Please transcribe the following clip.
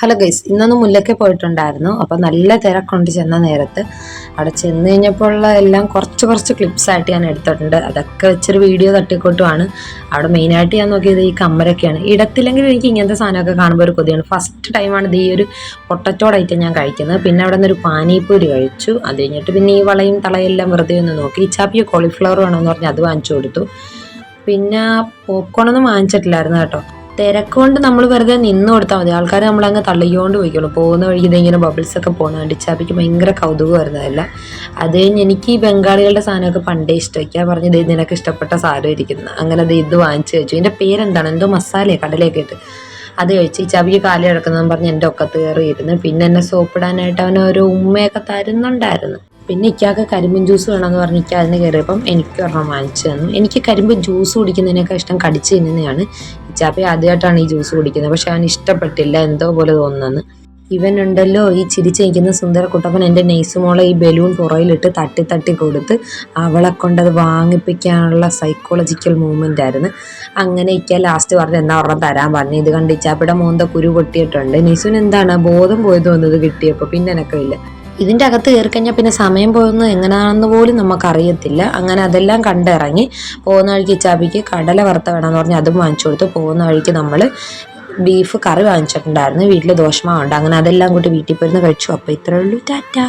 Hello guys ഇന്നൊന്നും മുല്ലയ്ക്ക് പോയിട്ടുണ്ടായിരുന്നു. അപ്പോൾ നല്ല തിരക്കൊണ്ട് ചെന്ന നേരത്ത്. അവിടെ ചെന്ന് കഴിഞ്ഞപ്പോൾ ഉള്ള എല്ലാം കുറച്ച് കുറച്ച് ക്ലിപ്സ് ആയിട്ട് ഞാൻ എടുത്തിട്ടുണ്ട്. അതൊക്കെ വെച്ചൊരു വീഡിയോ തട്ടിക്കൊട്ടുമാണ് അവിടെ മെയിനായിട്ട് ഞാൻ നോക്കിയത് ഈ കമ്മരൊക്കെയാണ് ഇടത്തില്ലെങ്കിൽ എനിക്ക് ഇങ്ങനത്തെ സാധനമൊക്കെ കാണുമ്പോൾ ഒരു കൊതിയാണ്. ഫസ്റ്റ് ടൈമാണ് ഇത് ഈ ഒരു പൊട്ടറ്റോടായിട്ട് ഞാൻ കഴിക്കുന്നത്. പിന്നെ അവിടെ നിന്നൊരു പാനിപ്പൂരി കഴിച്ചു. അത് കഴിഞ്ഞിട്ട് പിന്നെ ഈ വളയും തളയെല്ലാം വെറുതെ ഒന്ന് നോക്കി. ഇച്ചാപ്പിയ കോളിഫ്ലവർ വേണമെന്ന് പറഞ്ഞ് അത് വാങ്ങിച്ചു കൊടുത്തു. പിന്നെ പോപ്കോണൊന്നും വാങ്ങിച്ചിട്ടില്ലായിരുന്നു കേട്ടോ. തിരക്കുകൊണ്ട് നമ്മൾ വെറുതെ നിന്ന് കൊടുത്താൽ മതി. ആൾക്കാർ നമ്മളങ്ങ് തള്ളിക്കൊണ്ട് പോയിക്കോളും. പോകുന്ന വഴിക്ക് ഇതിങ്ങനെ ബബിൾസ് ഒക്കെ പോകുന്ന കണ്ടിച്ചാപ്പിക്ക് ഭയങ്കര കൗതുകം വരുന്നതല്ല അത് കഴിഞ്ഞ് എനിക്ക് ഈ ബംഗാളികളുടെ സാധനമൊക്കെ പണ്ടേ ഇഷ്ടമൊക്കെയാ പറഞ്ഞത് നിനക്ക് ഇഷ്ടപ്പെട്ട സാധനം ഇരിക്കുന്നത് അങ്ങനെ അത് ഇത് വാങ്ങിച്ചു കഴിച്ചു. ഇതിന്റെ പേരെന്താണ്? എന്തോ മസാലയോ കടലയൊക്കെ ഇട്ട്. അത് കഴിച്ച് ഈ ചവിക്ക് കാലി കിടക്കുന്നതെന്ന് പറഞ്ഞ് എന്റെ ഒക്കത്ത് കയറിയിരുന്നു. പിന്നെ എന്നെ സോപ്പിടാനായിട്ട് അവൻ ഒരു ഉമ്മയൊക്കെ തരുന്നുണ്ടായിരുന്നു. പിന്നെ ഇക്കാക്ക് കരിമ്പിൻ ജ്യൂസ് വേണമെന്ന് പറഞ്ഞ് ഇക്ക കയറിയപ്പം എനിക്ക് ഒരെണ്ണം വാങ്ങിച്ചു തന്നു. എനിക്ക് കരിമ്പ് ജ്യൂസ് കുടിക്കുന്നതിനേക്കാൾ ഇഷ്ടം കടിച്ചു തിന്നുന്നതാണ്. ഇച്ചാപ്പി ആദ്യമായിട്ടാണ് ഈ ജ്യൂസ് കുടിക്കുന്നത്. പക്ഷെ അവൻ ഇഷ്ടപ്പെട്ടില്ല. എന്തോ പോലെ തോന്നുന്നു ഇവൻ ഉണ്ടല്ലോ ഈ ചിരിച്ചു നിൽക്കുന്ന സുന്ദര കുട്ടപ്പൻ എന്റെ നെയ്സുമോളെ ഈ ബലൂൺ പുറയിലിട്ട് തട്ടി തട്ടി കൊടുത്ത് അവളെ കൊണ്ടത് വാങ്ങിപ്പിക്കാനുള്ള സൈക്കോളജിക്കൽ മൂവ്മെന്റ് ആയിരുന്നു. അങ്ങനെ ഇക്ക ലാസ്റ്റ് പറഞ്ഞ് എന്താ ഒരെണ്ണം തരാൻ പറഞ്ഞു. ഇത് കണ്ട് ഇച്ചാപ്പിയുടെ മോന്ത കുരു പൊട്ടിയിട്ടുണ്ട്. നെയ്സുവിന് എന്താണ്? ബോധം പോയത് വന്നത് കിട്ടിയപ്പോൾ പിന്നെ എനക്കില്ല ഇതിന്റെ അകത്ത് കയറി കഴിഞ്ഞാൽ പിന്നെ സമയം പോകുന്നത് എങ്ങനെയാണെന്ന് പോലും നമുക്കറിയത്തില്ല. അങ്ങനെ അതെല്ലാം കണ്ടിറങ്ങി പോകുന്ന വഴിക്ക് ഇച്ചാപ്പിക്ക് കടല വറുത്ത വേണമെന്ന് പറഞ്ഞാൽ അതും വാങ്ങിച്ചു കൊടുത്തു. പോകുന്ന വഴിക്ക് നമ്മൾ ബീഫ് കറി വാങ്ങിച്ചിട്ടുണ്ടായിരുന്നു. വീട്ടിൽ ദോഷമാവുണ്ട് അങ്ങനെ അതെല്ലാം കൂട്ടി വീട്ടിൽ പോയിരുന്ന് കഴിച്ചു. അപ്പോൾ ഇത്രയേ ഉള്ളൂ. ടാറ്റാ.